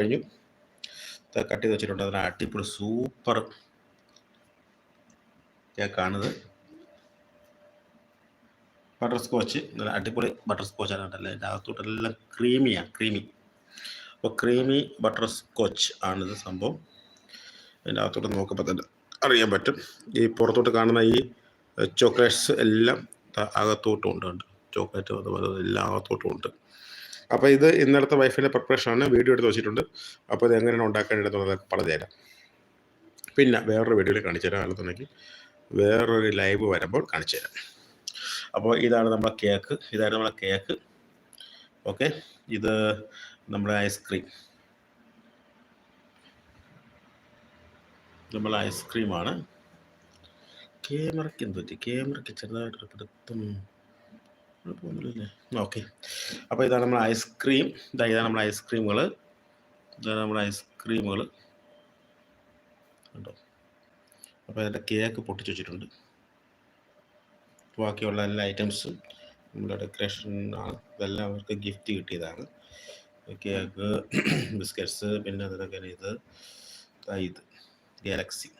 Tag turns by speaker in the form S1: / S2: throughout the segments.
S1: കഴിഞ്ഞു. കട്ട് ചെയ്ത് വെച്ചിട്ടുണ്ട്. അതിന് അടിപൊളി സൂപ്പർ. കേക്കാണിത് ബട്ടർ സ്കോച്ച് നല്ല അടിപൊളി ബട്ടർ സ്കോച്ച് കണ്ടല്ലേ അതിന്റെ അകത്തോട്ടെല്ലാം ക്രീമിയാണ് ക്രീമി അപ്പോൾ ക്രീമി ബട്ടർ സ്കോച്ച് ആണിത് സംഭവം. അതിന്റെ അകത്തോട്ട് നോക്കുമ്പോൾ തന്നെ അറിയാൻ പറ്റും. ഈ പുറത്തോട്ട് കാണുന്ന ഈ ചോക്ലേറ്റ്സ് എല്ലാം അകത്തോട്ടും ഉണ്ട് ചോക്ലേറ്റ് അതുപോലെ എല്ലാം അകത്തോട്ടും ഉണ്ട്. അപ്പോൾ ഇത് ഇന്നലത്തെ വൈഫിന്റെ പ്രിപ്പറേഷനാണ് വീഡിയോ എടുത്ത് വെച്ചിട്ടുണ്ട്. അപ്പോൾ ഇത് എങ്ങനെയാണ് ഉണ്ടാക്കാനെടുത്തുള്ളത് പറഞ്ഞു തരാം പിന്നെ വേറൊരു വീഡിയോയിൽ കാണിച്ചു തരാം. അല്ലെന്നുണ്ടെങ്കിൽ വേറൊരു ലൈവ് വരുമ്പോൾ കാണിച്ചു തരാം. അപ്പോൾ ഇതാണ് നമ്മുടെ കേക്ക് ഇതാണ് നമ്മുടെ കേക്ക് ഓക്കെ ഇത് നമ്മുടെ ഐസ്ക്രീം നമ്മൾ ഐസ്ക്രീമാണ് ക്യാമറയ്ക്ക് എന്ത് പറ്റി? ക്യാമറയ്ക്ക് ചെറുതായിട്ടൊരു പിടുത്തം. ഓക്കെ. അപ്പോൾ ഇതാണ് നമ്മൾ ഐസ്ക്രീം ഇതാ ഇതാണ് നമ്മൾ ഐസ്ക്രീമുകൾ ഇതാണ് നമ്മൾ ഐസ്ക്രീമുകൾ കണ്ടോ? അപ്പോൾ അതിന്റെ കേക്ക് പൊട്ടിച്ച് വെച്ചിട്ടുണ്ട്. ബാക്കിയുള്ള എല്ലാ ഐറ്റംസും നമ്മുടെ ഡെക്കറേഷൻ ആണ്. ഇതെല്ലാം അവർക്ക് ഗിഫ്റ്റ് കിട്ടിയതാണ്. കേക്ക് ബിസ്ക്കറ്റ്സ് പിന്നെ അതിനൊക്കെ ഇത്. ഇത്. ഗാലക്സി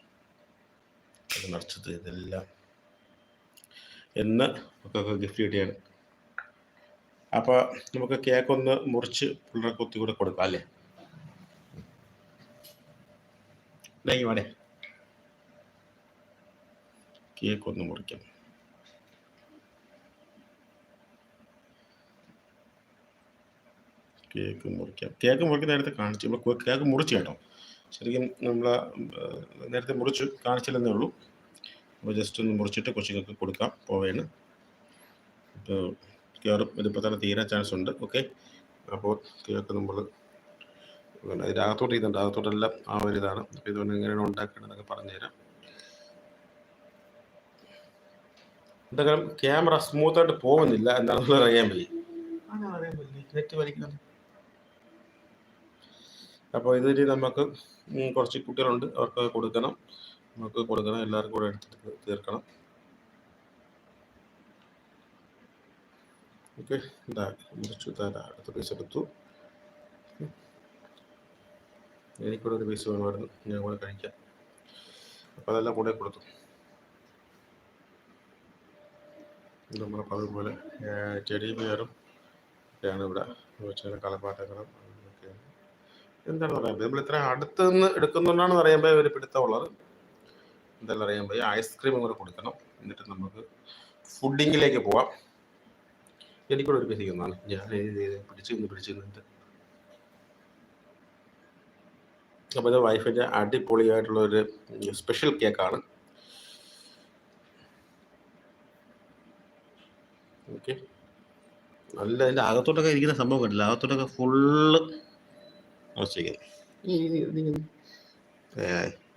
S1: അത് നിറച്ചത് ഇതെല്ലാം. എന്ന് ഒക്കെ ഗിഫ്റ്റ് കിട്ടിയാണ്. അപ്പോൾ നമുക്ക് കേക്ക് ഒന്ന് മുറിച്ച് പിള്ളേർ കൊത്തി കൂടെ കൊടുക്കാം അല്ലേ? ഇല്ലെങ്കിൽ കേക്ക് ഒന്ന് മുറിക്കാം. കേക്ക് മുറിക്കാം. കേക്ക് മുറിക്കുന്ന നേരത്തെ കാണിച്ചു നമ്മൾ കേക്ക് മുറിച്ച് കേട്ടോ. ശരിക്കും നമ്മൾ നേരത്തെ മുറിച്ചു കാണിച്ചില്ലെന്നേ ഉള്ളൂ. അപ്പോൾ ജസ്റ്റ് ഒന്ന് മുറിച്ചിട്ട് കൊച്ചുങ്ങൾക്ക് കൊടുക്കാം പോവേണ്. ഇപ്പോൾ കയറും ഇതിപ്പോൾ തന്നെ തീരാൻ ചാൻസ് ഉണ്ട്. ഓക്കെ അപ്പോൾ കേക്ക് നമ്മൾ അതിന്റെ അകത്തോട്ട് ഇതുണ്ട്. അകത്തോട്ടെല്ലാം ആ ഒരു ഇതാണ്. അപ്പോൾ ഇതുകൊണ്ട് എങ്ങനെയാണ് ഉണ്ടാക്കേണ്ടതെന്നൊക്കെ പറഞ്ഞുതരാം. എന്തെങ്കിലും ക്യാമറ സ്മൂത്തായിട്ട് പോകുന്നില്ല എന്താണെന്നുള്ളത് അറിയാൻ പറ്റി നെറ്റ് വലിക്കുന്നുണ്ട് അപ്പോൾ ഇതിൽ നമുക്ക് കുറച്ച് കുട്ടികളുണ്ട്. അവർക്ക് കൊടുക്കണം. നമുക്ക് കൊടുക്കണം. എല്ലാവർക്കും കൂടെ എടുത്തിട്ട് തീർക്കണം. ഓക്കെ അടുത്ത പീസ് എടുത്തു. എനിക്കൂടെ ഒരു പീസ് വേണമായിരുന്നു ഞാൻ കൂടെ കഴിക്കാം. അപ്പോൾ അതെല്ലാം കൂടെ കൊടുത്തു. ഇത് നമ്മളെ പതിവ് പോലെ ചെടി പേരും ഒക്കെയാണ് ഇവിടെ. ചില കളപ്പാട്ടങ്ങളും ഒക്കെയാണ് എന്താണ് പറയാൻ നമ്മൾ ഇത്ര അടുത്ത് നിന്ന് എടുക്കുന്നുണ്ടാണെന്ന് പറയുമ്പോൾ ഒരു പിടുത്തമുള്ളത്. എന്തായാലും അറിയാൻ പോയി ഐസ്ക്രീം കൂടെ കൊടുക്കണം. എന്നിട്ട് നമുക്ക് ഫുഡിങ്ങിലേക്ക് പോവാം. എനിക്കൂടെ ഒരു പറ്റിക്കുന്നതാണ് ഞാൻ ഇത് പിടിച്ചു നിന്ന് പിടിച്ചു നിന്നിട്ട് അപ്പോൾ ഇത് വൈഫിന്റെ അടിപൊളിയായിട്ടുള്ള ഒരു സ്പെഷ്യൽ കേക്കാണ് ഓക്കെ നല്ല അതിന്റെ അകത്തോട്ടൊക്കെ ഇരിക്കുന്ന സംഭവം കണ്ടില്ല? അകത്തോട്ടൊക്കെ ഫുള്ള്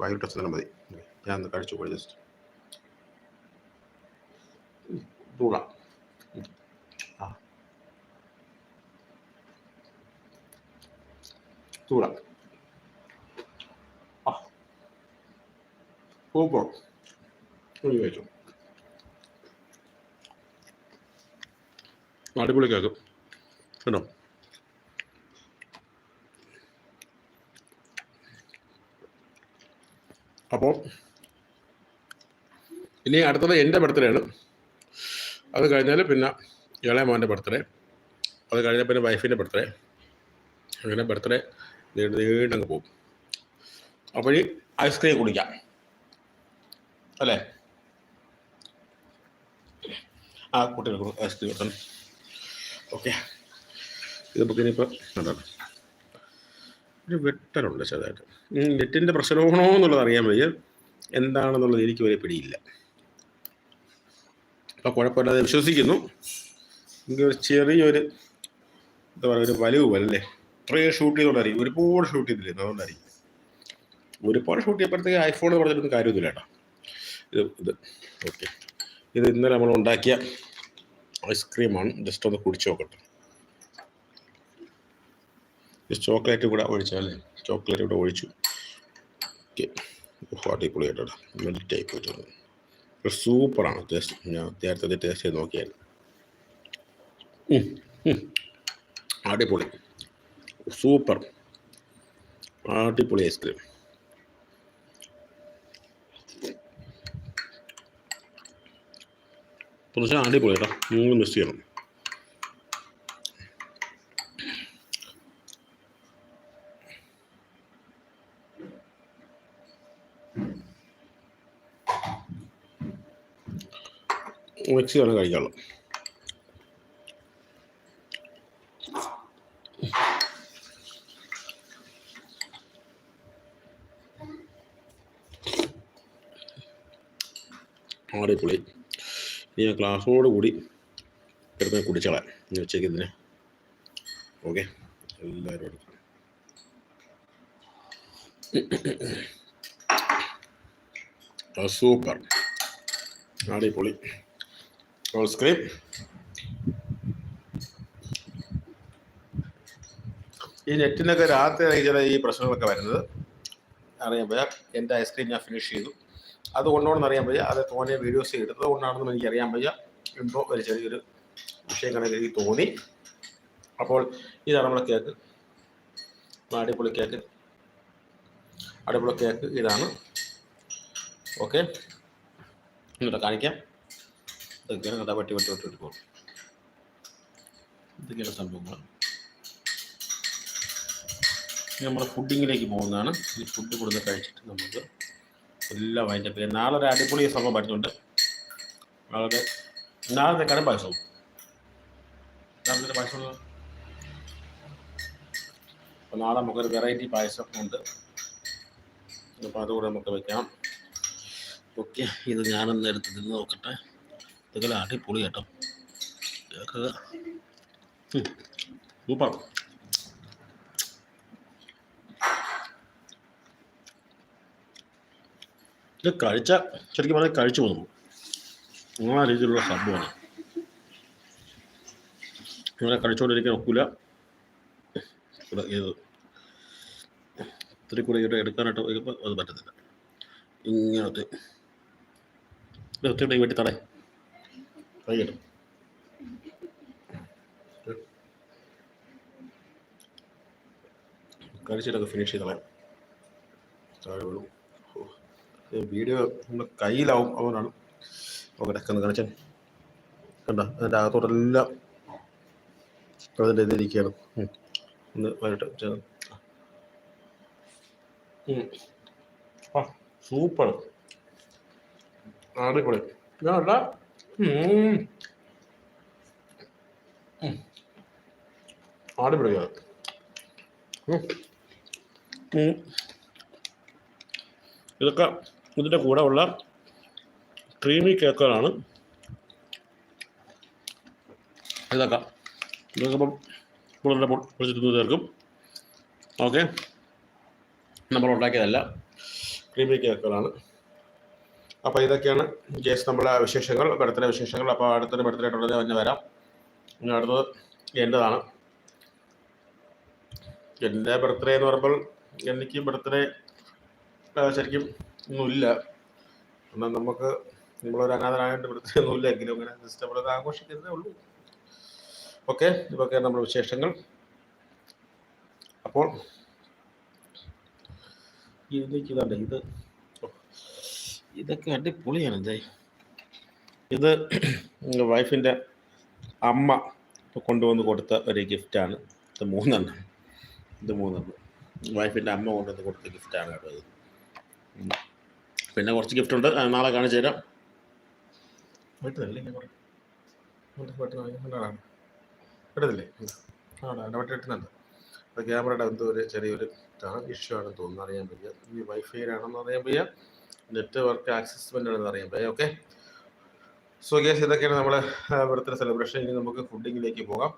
S1: വൈകിട്ട് തന്നെ മതി. ഞാൻ ഒന്ന് കഴിച്ചു പോയി ജസ്റ്റ് തൂള തൂള Ah. സൂപ്പർ ഒരു കഴിച്ചു അടിപൊളി കേക്കും. കേട്ടോ? അപ്പോൾ ഇനി അടുത്തത് എന്റെ ബർത്ത്ഡേ ആണ്. അത് കഴിഞ്ഞാൽ പിന്നെ ഇളയ മോന്റെ ബർത്ത്ഡേ അത് കഴിഞ്ഞാൽ പിന്നെ വൈഫിന്റെ ബർത്ത്ഡേ അങ്ങനെ ബർത്ത്ഡേ നീണ്ട് നീണ്ടങ്ങ് പോകും. അപ്പോൾ ഐസ്ക്രീം കുടിക്കാം. അല്ലേ? ആ കുട്ടികൾക്ക് ഐസ്ക്രീം കൊടുക്കണം ഓക്കെ. ഇത് നമുക്ക് ഇനിയിപ്പോൾ എന്താണ്? ഒരു വെട്ടലുണ്ട് ചെറുതായിട്ട്. നെറ്റിന്റെ പ്രശ്നമാണോ എന്നുള്ളത് അറിയാൻ വയ്യ. എന്താണെന്നുള്ളത് എനിക്ക് വരെ പിടിയില്ല. അപ്പോൾ കുഴപ്പമില്ലാതെ വിശ്വസിക്കുന്നു. എനിക്ക് ഒരു ചെറിയൊരു എന്താ പറയുക ഒരു വലിവ് അല്ലേ? ഇത്രയും ഷൂട്ട് ചെയ്തുകൊണ്ടായിരിക്കും ഒരുപാട് ഷൂട്ട് ചെയ്തില്ലേ? അതുകൊണ്ടായിരിക്കും. ഒരുപാട് ഷൂട്ട് ചെയ്യപ്പോഴത്തേക്ക് ഐഫോൺ പറഞ്ഞിട്ടൊന്നും കാര്യമൊന്നുമില്ല കേട്ടോ. ഇത് ഇത് ഓക്കെ ഇത് ഇന്നലെ നമ്മൾ ഉണ്ടാക്കിയ ഐസ്ക്രീമാണ് ജസ്റ്റ് ഒന്ന് കുടിച്ചു നോക്കട്ടെ. ചോക്ലേറ്റ് കൂടെ ഒഴിച്ചാലേ ചോക്ലേറ്റ് കൂടെ ഒഴിച്ചു. ഓക്കെ അടിപൊളിയായിട്ടാണ് മെൽറ്റ് ആയി പോയിട്ടുണ്ട് സൂപ്പറാണ്. ടേസ്റ്റ് ഞാൻ നേരത്തെ ടേസ്റ്റ് ചെയ്ത് ഉം. അടിപൊളി. സൂപ്പർ. അടിപൊളി ഐസ്ക്രീം. പക്ഷേ അടിപൊളി കേട്ടോ. നിങ്ങൾ മിസ് ചെയ്യണം. മിക്സ് ചെയ്യണം കഴിക്കാനുള്ളൂ പുളി ഇനി ഞാൻ ക്ലാസ്സോട് കൂടി കിടന്ന് കുടിച്ചോളാം. ഇനി ഉച്ചയ്ക്ക് ഇതിന്. ഓക്കെ? എല്ലാവരും എടുക്കണം സൂപ്പർ. പൊളി ഐസ്ക്രീം ഈ നെറ്റിനൊക്കെ രാത്രി ചില ഈ പ്രശ്നങ്ങളൊക്കെ വരുന്നത്. അറിയാൻ എന്റെ ഐസ്ക്രീം ഞാൻ ഫിനിഷ് ചെയ്തു. അത് കൊണ്ടുപോകണമെന്ന് അറിയാൻ വയ്യ. അത് തോനെ വീഡിയോസ് എടുത്തത് കൊണ്ടാണെന്നും എനിക്ക് അറിയാൻ വയ്യ. എന്തോ ഒരു ചെറിയൊരു വിഷയം കണക്ക് എനിക്ക് തോന്നി. അപ്പോൾ ഇതാണ് നമ്മുടെ കേക്ക് അടിപൊളി കേക്ക് അടിപൊളി കേക്ക് ഇതാണ്. ഓക്കെ എന്നിട്ട് കാണിക്കാം. ഇതൊക്കെയാണ് കഥ വെട്ടി വെട്ടി വെട്ടി വെട്ടി പോകും ഇതൊക്കെയാണ് സംഭവങ്ങൾ നമ്മുടെ ഫുഡിങ്ങിലേക്ക് പോകുന്നതാണ്. ഈ ഫുഡ് കൊടുത്ത് കഴിച്ചിട്ട് നമുക്ക് എല്ലാം അതിന്റെ പേര് നാളെ ഒരു അടിപൊളി സംഭവം പറ്റുന്നുണ്ട് നാളെ നാളെ കടം പായസവും. നാളത്തെ പായസം അപ്പോൾ നാളെ നമുക്കൊരു വെറൈറ്റി പായസം ഉണ്ട്. അപ്പോൾ അതുകൂടെ നമുക്ക് വെക്കാം. ഓക്കെ ഇത് ഞാനൊന്ന് എടുത്ത് തിന്ന് നോക്കട്ടെ. ഇതൊക്കെ അടിപൊളി കേട്ടോ. കേൾക്കുക. സൂപ്പർ. ഇത് കഴിച്ച ശരിക്കും പറഞ്ഞാൽ കഴിച്ചു പോകുന്നു ആ രീതിയിലുള്ള സംഭവമാണ്. ഇങ്ങനെ കഴിച്ചുകൊണ്ടിരിക്കാൻ ഒക്കില്ല ഇത് ഇത്തിരി കൂടെ ഇവിടെ എടുക്കാനായിട്ട് പോയപ്പോൾ അത് പറ്റത്തില്ല. ഇങ്ങനത്തെ ഒത്തിരി വെട്ടി തടേ കഴിയട്ടെ കഴിച്ചിട്ടൊക്കെ ഫിനിഷ് ചെയ്ത് കളയാം. താഴെ വീഴും വീഡിയോ നമ്മുടെ കയ്യിലാവും അതുകൊണ്ടാണ് അപ്പോൾ ഒന്ന് കണക്ഷൻ കണ്ട അതിന്റെ അകത്തോട്ടെല്ലാം അതിന്റെ ഇതിരിക്കുകയാണ്. ഒന്ന് വരട്ടെ. ആ സൂപ്പർ അടിപൊളി. ഉം. അടിപൊളിയാണ്. ഇതൊക്കെ ഇതിന്റെ കൂടെ ഉള്ള ക്രീമി കേക്കുകളാണ് ഇതൊക്കെ ഇതൊക്കെ കൂടുതൽ പൊളിച്ചിട്ട് തീർക്കും ഓക്കെ നമ്മൾ ഉണ്ടാക്കിയതല്ല. ക്രീമി കേക്കുകളാണ് അപ്പോൾ ഇതൊക്കെയാണ് കേസ് നമ്മളെ വിശേഷങ്ങൾ ബർത്ത്ഡേ വിശേഷങ്ങൾ. അപ്പോൾ അടുത്തൊരു ബർത്ത്ഡേ ആയിട്ടുള്ളത് തന്നെ വരാം. അടുത്തത് എന്റെതാണ് എന്റെ ബർത്ത്ഡേ എന്ന് പറയുമ്പോൾ എനിക്ക് ബർത്ത്ഡേ ശരിക്കും ഒന്നുമില്ല. എന്നാൽ നമുക്ക് നമ്മളൊരു അനാഥനായിട്ട് ബർത്ത്ഡേ ഒന്നുമില്ല. എങ്കിലും അങ്ങനെ ജസ്റ്റ് നമ്മളത് ആഘോഷിക്കുന്നതേ ഉള്ളൂ. ഓക്കെ ഇതൊക്കെയാണ് നമ്മുടെ വിശേഷങ്ങൾ. അപ്പോൾ ഇതിലേക്ക് ഇത് ഇതൊക്കെ ഇതൊക്കെ അടിപൊളിയാണ് ഇതേ ഇത് വൈഫിന്റെ അമ്മ കൊണ്ടുവന്ന് കൊടുത്ത ഒരു ഗിഫ്റ്റാണ് ഇത് മൂന്നെണ്ണം. ഇത് മൂന്നെണ്ണം. വൈഫിന്റെ അമ്മ കൊണ്ടുവന്ന് കൊടുത്ത ഗിഫ്റ്റാണ് കേട്ടോ ഇത്. പിന്നെ കുറച്ച് ഗിഫ്റ്റ് ഉണ്ട്. നാളെ കാണിച്ചു തരാം. അപ്പോൾ ക്യാമറയുടെ എന്തോ ഒരു ചെറിയൊരു ഇഷ്യൂ ആണെന്ന് തോന്നുന്നു. അറിയാൻ വയ്യ. ഈ വൈഫൈയിലാണെന്ന് അറിയാൻ വയ്യ. നെറ്റ്വർക്ക് ആക്സസ്മെന്റ് ആണെന്ന് അറിയാൻ വയ്യ. ഓക്കെ സോ ഗേസ് ഇതൊക്കെയാണ് നമ്മൾ ബർത്ത്ഡേ സെലിബ്രേഷൻ ഇനി നമുക്ക് ഫുഡിങ്ങിലേക്ക് പോകാം.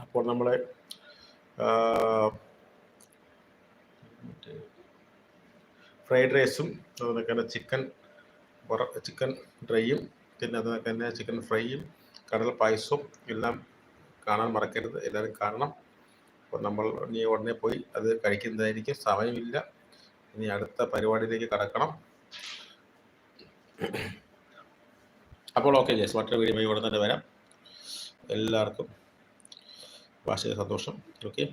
S1: അപ്പോൾ നമ്മളെ ഫ്രൈഡ് റൈസും അതുപോലെ തന്നെ ചിക്കൻ ചിക്കൻ ഡ്രൈയും പിന്നെ അതുപോലെ തന്നെ ചിക്കൻ ഫ്രൈയും കടൽ പായസവും എല്ലാം കാണാൻ മറക്കരുത്. എല്ലാവരും കാണണം. അപ്പോൾ നമ്മൾ ഇനി ഉടനെ പോയി അത് കഴിക്കുന്നതായിരിക്കും. സമയമില്ല. ഇനി അടുത്ത പരിപാടിയിലേക്ക് കടക്കണം. അപ്പോൾ ഓക്കെ ജസ് മറ്റൊരു വീഡിയോ ഉടനെ തന്നെ വരാം. എല്ലാവർക്കും വാശിക സന്തോഷം. ഓക്കെ